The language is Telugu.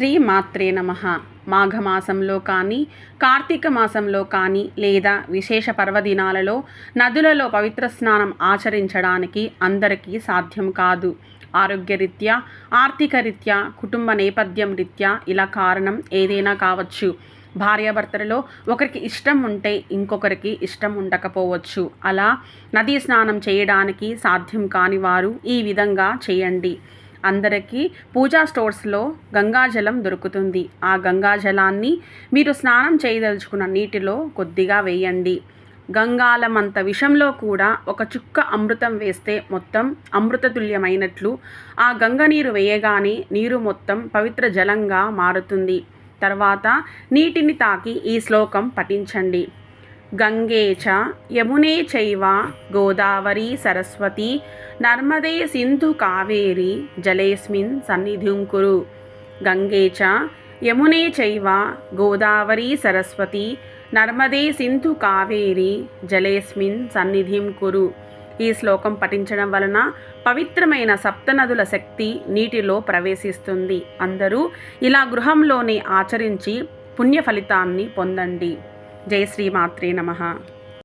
శ్రీ మాత్రే నమ. మాఘమాసంలో కానీ కార్తీక మాసంలో కానీ లేదా విశేష పర్వదినాలలో నదులలో పవిత్ర స్నానం ఆచరించడానికి అందరికీ సాధ్యం కాదు. ఆరోగ్యరీత్యా ఆర్థిక రీత్యా కుటుంబ నేపథ్యం రీత్యా ఇలా కారణం ఏదైనా కావచ్చు. భార్యాభర్తలలో ఒకరికి ఇష్టం ఉంటే ఇంకొకరికి ఇష్టం ఉండకపోవచ్చు. అలా నదీ స్నానం చేయడానికి సాధ్యం కాని వారు ఈ విధంగా చేయండి. అందరికీ పూజా స్టోర్స్లో గంగాజలం దొరుకుతుంది. ఆ గంగాజలాన్ని మీరు స్నానం చేయదలుచుకున్న నీటిలో కొద్దిగా వేయండి. గంగాలమంత విషంలో కూడా ఒక చుక్క అమృతం వేస్తే మొత్తం అమృతతుల్యమైనట్లు ఆ గంగ నీరు వేయగానే నీరు మొత్తం పవిత్ర జలంగా మారుతుంది. తర్వాత నీటిని తాకి ఈ శ్లోకం పఠించండి. గంగే చ యమునే చైవ గోదావరి సరస్వతి నర్మదే సింధు కావేరి జలేస్మిన్ సన్నిధిం కురు గంగే చ యమునే చైవ గోదావరి సరస్వతి నర్మదే సింధు కావేరి జలేస్మిన్ సన్నిధిం కురు ఈ శ్లోకం పఠించడం వలన పవిత్రమైన సప్తనదుల శక్తి నీటిలో ప్రవేశిస్తుంది. అందరూ ఇలా గృహంలోనే ఆచరించి పుణ్య ఫలితాన్ని పొందండి. జై శ్రీమాత్రే నమః